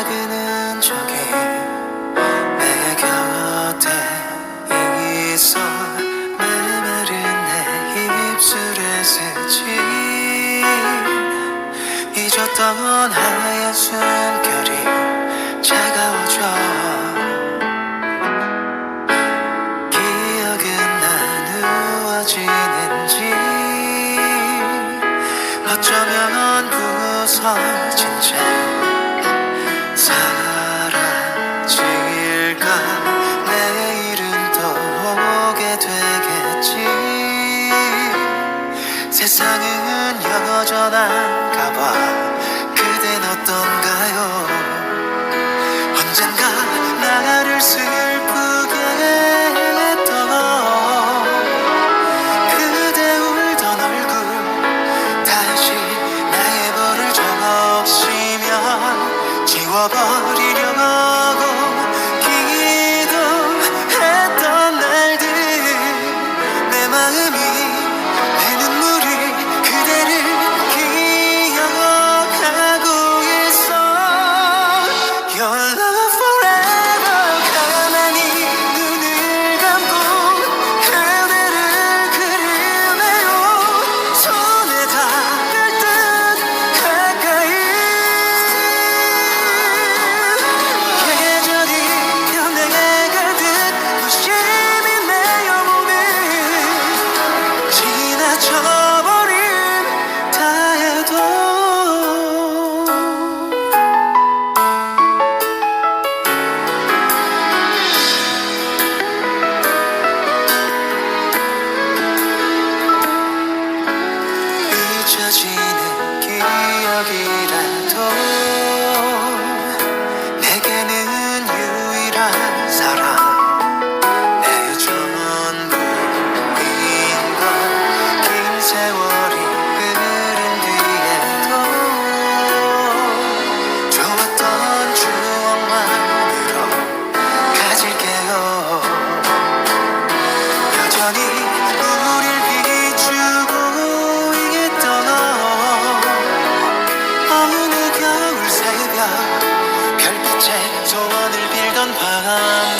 사귀는 중에 내 곁에 있어. 메마른 내 입술에 스친 잊었던 하얀 숨결이 차가워져. 기억은 나누어지는지 어쩌면 무서워 세월이 흐른 뒤에도 좋던 추억만으로 가질게요. 여전히 우릴 비추고 있던 어느 겨울 새벽 별빛에 소원을 빌던 밤.